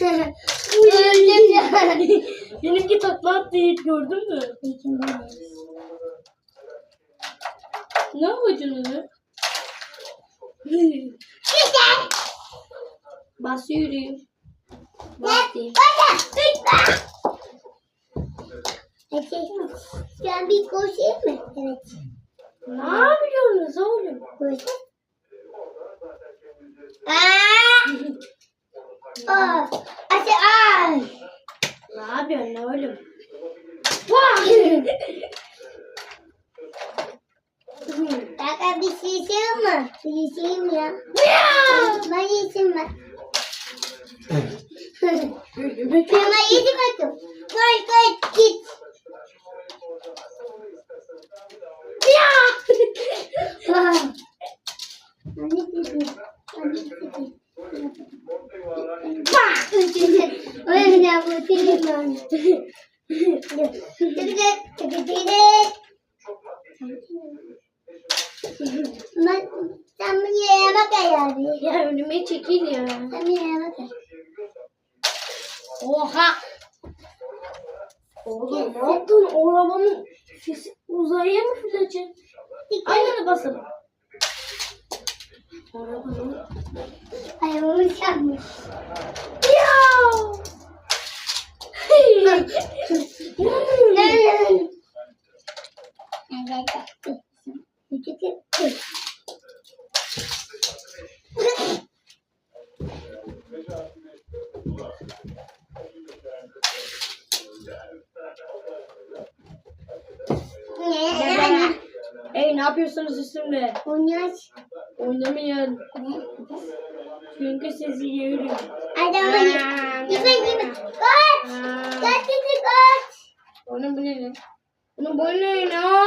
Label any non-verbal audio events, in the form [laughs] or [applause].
Öldüm ya. Benimki takla attı hiç gördün mü? Ne yapacaksın onu? Güzel. Bas yürüyeyim. Bas diyeyim. Tutma. Sen bir koşayım mı? Evet. Ne yapıyorsunuz oğlum? Koş. Aa! Aa! [laughs] Ase ay! Ne yapıyorsun oğlum? Kaka bir şey yiyeceğim mi? Bir yiyeceğim ya. Ben yiyeceğim ben. Hemen yedim bakalım. Koy koy git. Ben, sen bir yere bak ya önüme çekil ya. Sen bir yere bak. Oha. Oğlum ne yaptın? O arabanın sesi uzaya mı fırlayacak? Aynen basalım. Arabanın. Ayağımı çarpmış. Ya. Hey ne yapıyorsunuz üstümde? Oynaş. Oynamayın. Çünkü sizi yerim. Adamı yeme yeme. Kaç. Kaç dedi kaç. Onun bu ne lan?